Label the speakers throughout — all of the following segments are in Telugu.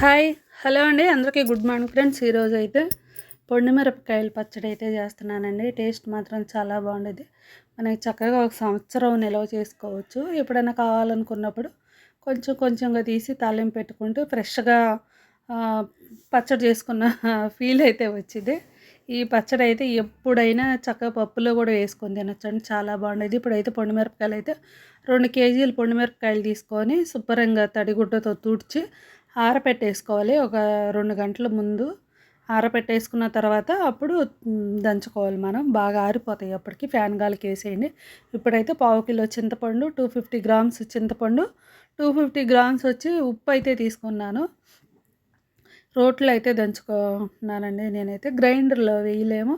Speaker 1: హాయ్ హలో అండి. అందరికీ గుడ్ మార్నింగ్ ఫ్రెండ్స్. ఈరోజు అయితే పొండిమిరపకాయలు పచ్చడి అయితే చేస్తున్నానండి. టేస్ట్ మాత్రం చాలా బాగుండేది. మనకి చక్కగా ఒక సంవత్సరం నిల్వ చేసుకోవచ్చు. ఎప్పుడైనా కావాలనుకున్నప్పుడు కొంచెం కొంచెంగా తీసి తాలింపు పెట్టుకుంటూ ఫ్రెష్గా పచ్చడి చేసుకున్న ఫీల్ అయితే వచ్చింది. ఈ పచ్చడి అయితే ఎప్పుడైనా చక్కగా పప్పులో కూడా వేసుకొని తినొచ్చండి. చాలా బాగుండేది. ఇప్పుడైతే పొండి మిరపకాయలు అయితే రెండు కేజీలు పొండి మిరపకాయలు తీసుకొని శుభ్రంగా తడిగుడ్డతో తుడిచి ఆరపెట్టేసుకోవాలి. ఒక రెండు గంటల ముందు ఆరపెట్టేసుకున్న తర్వాత అప్పుడు దంచుకోవాలి మనం. బాగా ఆరిపోతాయి అప్పటికి. ఫ్యాన్ గాలికి వేసేయండి. ఇప్పుడైతే పావు కిలో చింతపండు టూ ఫిఫ్టీ గ్రామ్స్ చింతపండు టూ ఫిఫ్టీ గ్రామ్స్ వచ్చి ఉప్పు అయితే తీసుకున్నాను. రోట్లో అయితే దంచుకున్నానండి నేనైతే. గ్రైండర్లో వేయలేము.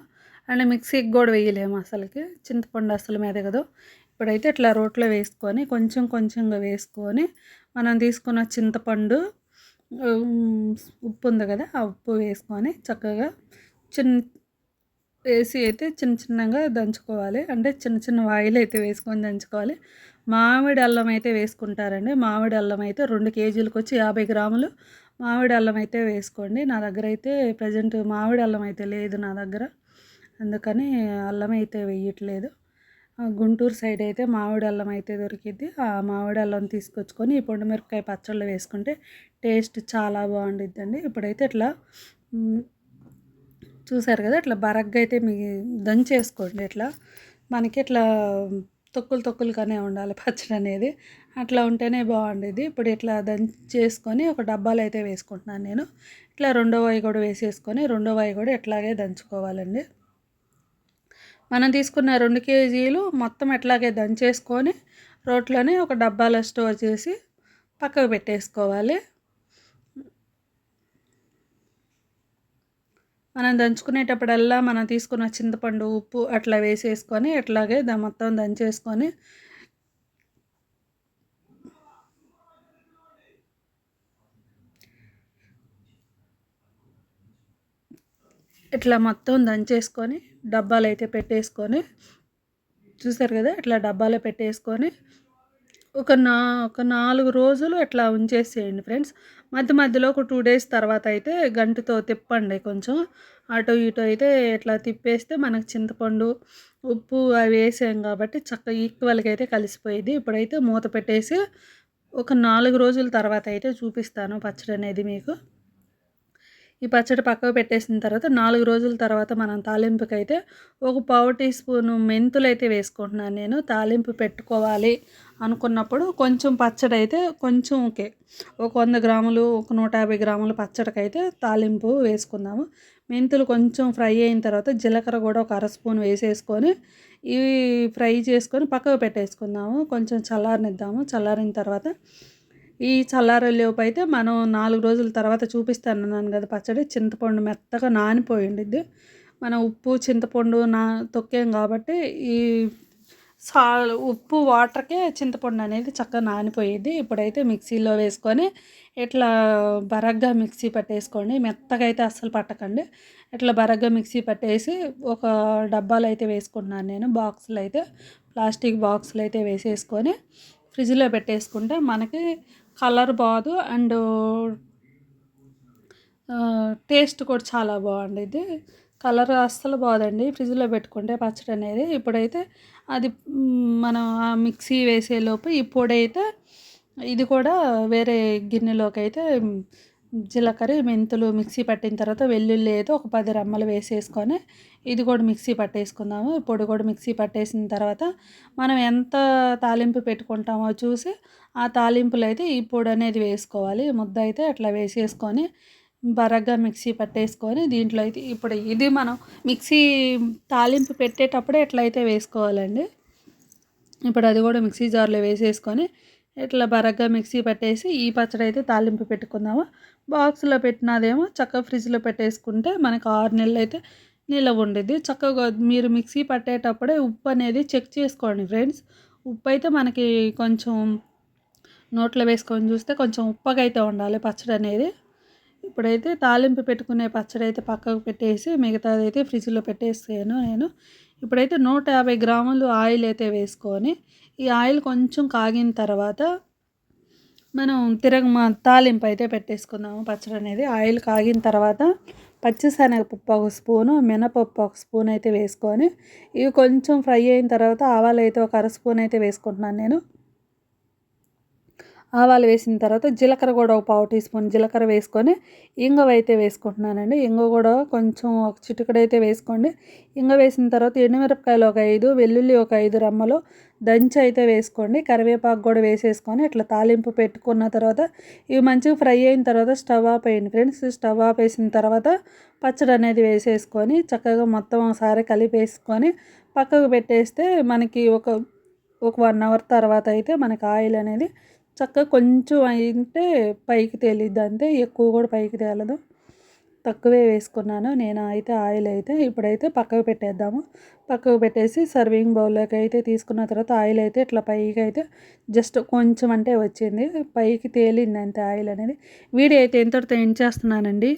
Speaker 1: అండ్ మిక్సీకి కూడా వేయలేము అసలుకి. చింతపండు అసలు మీద కదా. ఇప్పుడైతే ఇట్లా రోట్లో వేసుకొని కొంచెం కొంచెంగా వేసుకొని మనం తీసుకున్న చింతపండు ఉప్పు ఉంది కదా ఆ ఉప్పు వేసుకొని చక్కగా చిన్న వేసి అయితే చిన్న చిన్నగా దంచుకోవాలి. అంటే చిన్న చిన్న వాయిల్ అయితే వేసుకొని దంచుకోవాలి. మామిడి అల్లం అయితే వేసుకుంటారండి. మామిడి అల్లం అయితే రెండు కేజీలకు వచ్చి యాభై గ్రాములు. మామిడి అల్లం అయితే వేసుకోండి. నా దగ్గర అయితే ప్రజెంట్ మామిడి అల్లం అయితే లేదు నా దగ్గర. అందుకని అల్లం అయితే వేయట్లేదు. గుంటూరు సైడ్ అయితే మామిడి అల్లం అయితే దొరికిద్ది. ఆ మామిడి అల్లం తీసుకొచ్చుకొని ఈ పొండు మిరపకాయ పచ్చళ్ళు వేసుకుంటే టేస్ట్ చాలా బాగుండిద్దండి. ఇప్పుడైతే ఇట్లా చూసారు కదా ఇట్లా బరగ్గా అయితే మీ దంచేసుకోండి ఇట్లా మనకి ఇట్లా తొక్కులు తొక్కులుగానే ఉండాలి పచ్చడి అనేది. అట్లా ఉంటేనే బాగుండేది ఇప్పుడు ఇట్లా దంచేసుకొని ఒక డబ్బాలు అయితే వేసుకుంటున్నాను నేను. ఇట్లా రెండో వాయి కూడా వేసేసుకొని రెండో వాయి కూడా ఇట్లాగే దంచుకోవాలండి. మనం తీసుకున్న రెండు కేజీలు మొత్తం ఎట్లాగే దంచేసుకొని రోట్లోనే ఒక డబ్బాలో స్టోర్ చేసి పక్కకు పెట్టేసుకోవాలి. మనం దంచుకునేటప్పుడల్లా మనం తీసుకున్న చింతపండు ఉప్పు అట్లా వేసేసుకొని అట్లాగే దా మొత్తం దంచేసుకొని ఇట్లా మొత్తం దంచేసుకొని డబ్బాలు అయితే పెట్టేసుకొని చూసారు కదా ఇట్లా డబ్బాలో పెట్టేసుకొని ఒక నా ఒక నాలుగు రోజులు ఇట్లా ఉంచేసేయండి ఫ్రెండ్స్. మధ్య మధ్యలో ఒక టూ డేస్ తర్వాత అయితే గంటతో తిప్పండి కొంచెం. అటు ఇటు అయితే ఇట్లా తిప్పేస్తే మనకు చింతపండు ఉప్పు అవి వేసాం కాబట్టి చక్కగా ఈక్వల్గా అయితే కలిసిపోయింది ఇప్పుడైతే మూత పెట్టేసి ఒక నాలుగు రోజుల తర్వాత అయితే చూపిస్తాను పచ్చడి అనేది మీకు. ఈ పచ్చడి పక్కకు పెట్టేసిన తర్వాత నాలుగు రోజుల తర్వాత మనం తాలింపుకి అయితే ఒక పావు టీ స్పూను మెంతులు అయితే వేసుకుంటున్నాను నేను. తాలింపు పెట్టుకోవాలి అనుకున్నప్పుడు కొంచెం పచ్చడి అయితే కొంచెం ఓకే. ఒక వంద గ్రాములు ఒక నూట యాభై గ్రాముల పచ్చడికి అయితే తాలింపు వేసుకుందాము. మెంతులు కొంచెం ఫ్రై అయిన తర్వాత జీలకర్ర కూడా ఒక అర స్పూన్ వేసేసుకొని ఇవి ఫ్రై చేసుకొని పక్కకు పెట్టేసుకుందాము. కొంచెం చల్లారనిద్దాము. చల్లారిన తర్వాత ఈ చల్లారేలోపు అయితే మనం నాలుగు రోజుల తర్వాత చూపిస్తాను అన్నాను కదా పచ్చడి చింతపండు మెత్తగా నానిపోయి ఉండిద్ది. మనం ఉప్పు చింతపండు నా తొక్కాం కాబట్టి ఈ సా ఉప్పు వాటర్కే చింతపండు అనేది చక్కగా నానిపోయేది ఇప్పుడైతే మిక్సీలో వేసుకొని ఇట్లా బరగ్గా మిక్సీ పట్టేసుకోండి. మెత్తగా అయితే అస్సలు పట్టకండి. ఇట్లా బరగ్గా మిక్సీ పట్టేసి ఒక డబ్బాలు అయితే వేసుకుంటున్నాను నేను. బాక్సులు అయితే ప్లాస్టిక్ బాక్సులు అయితే వేసేసుకొని ఫ్రిడ్జ్లో పెట్టేసుకుంటే మనకి కలర్ బాదు అండ్ టేస్ట్ కూడా చాలా బాగుండేది కలర్ అస్సలు బాగుందండి ఫ్రిడ్జ్లో పెట్టుకుంటే పచ్చడి అనేది. ఇప్పుడైతే అది మనం ఆ మిక్సీ వేసేలోపు ఇప్పుడైతే ఇది కూడా వేరే గిన్నెలోకి అయితే జీలకర్ర మెంతులు మిక్సీ పట్టిన తర్వాత వెల్లుల్లి అయితే ఒక పది రమ్మలు వేసేసుకొని ఇది కూడా మిక్సీ పట్టేసుకుందాము. పొడి కూడా మిక్సీ పట్టేసిన తర్వాత మనం ఎంత తాలింపు పెట్టుకుంటామో చూసి ఆ తాలింపులు అయితే ఈ పొడి అనేది వేసుకోవాలి. ముద్ద అయితే అట్లా వేసేసుకొని బరగ్గా మిక్సీ పట్టేసుకొని దీంట్లో అయితే ఇప్పుడు ఇది మనం మిక్సీ తాలింపు పెట్టేటప్పుడే ఎట్లయితే వేసుకోవాలండి. ఇప్పుడు అది కూడా మిక్సీ జార్లో వేసేసుకొని ఇట్లా బరగ్గా మిక్సీ పట్టేసి ఈ పచ్చడి అయితే తాలింపు పెట్టుకుందాము. బాక్స్లో పెట్టినదేమో చక్కగా ఫ్రిడ్జ్లో పెట్టేసుకుంటే మనకు ఆరు నెలలు అయితే నిలవ ఉండేది చక్కగా మీరు మిక్సీ పట్టేటప్పుడే ఉప్పు అనేది చెక్ చేసుకోండి ఫ్రెండ్స్. ఉప్పు అయితే మనకి కొంచెం నోట్లో వేసుకొని చూస్తే కొంచెం ఉప్పగా అయితే ఉండాలి పచ్చడి అనేది. ఇప్పుడైతే తాలింపు పెట్టుకునే పచ్చడి అయితే పక్కకు పెట్టేసి మిగతాది అయితే ఫ్రిడ్జ్లో పెట్టేసాను నేను. ఇప్పుడైతే నూట యాభై గ్రాములు ఆయిల్ అయితే వేసుకొని ఈ ఆయిల్ కొంచెం కాగిన తర్వాత మనం తిరగ మా- తాలింపు అయితే పెట్టేసుకుందాము. పచ్చడి అనేది ఆయిల్ కాగిన తర్వాత పచ్చిశనగపప్పు ఒక స్పూను మినపప్పు ఒక స్పూన్ అయితే వేసుకొని ఇవి కొంచెం ఫ్రై అయిన తర్వాత ఆవాలు అయితే ఒక అర స్పూన్ అయితే వేసుకుంటున్నాను నేను. ఆవాలు వేసిన తర్వాత జీలకర్ర కూడా ఒక పావు టీ స్పూన్ జీలకర్ర వేసుకొని ఇంగువ అయితే వేసుకుంటున్నానండి. ఇంగువ కూడా కొంచెం ఒక చిటికడైతే వేసుకోండి. ఇంగ వేసిన తర్వాత ఎండుమిరపకాయలు ఒక ఐదు వెల్లుల్లి ఒక ఐదు రమ్మలు దంచి అయితే వేసుకోండి. కరివేపాకు కూడా వేసేసుకొని ఇట్లా తాలింపు పెట్టుకున్న తర్వాత ఇవి మంచిగా ఫ్రై అయిన తర్వాత స్టవ్ ఆఫ్ అయ్యింది ఫ్రెండ్స్. స్టవ్ ఆఫ్ వేసిన తర్వాత పచ్చడి అనేది వేసేసుకొని చక్కగా మొత్తం ఒకసారి కలిపేసుకొని పక్కకు పెట్టేస్తే మనకి ఒక ఒక వన్ అవర్ తర్వాత అయితే మనకి ఆయిల్ అనేది చక్కగా కొంచెం అయితే పైకి తేలిద్ది అంతే ఎక్కువ కూడా పైకి తేలదు. తక్కువే వేసుకున్నాను. నేను అయితే ఆయిల్ అయితే ఇప్పుడైతే పక్కకు పెట్టేద్దాము. పక్కకు పెట్టేసి సర్వింగ్ బౌల్లోకి అయితే తీసుకున్న తర్వాత ఆయిల్ అయితే ఇట్లా పైకి అయితే జస్ట్ కొంచెం అంటే వచ్చింది. పైకి తేలింది అంతే ఆయిల్ అనేది. వీడియో అయితే ఎంతటితో ఎండ్ చేస్తున్నానండి.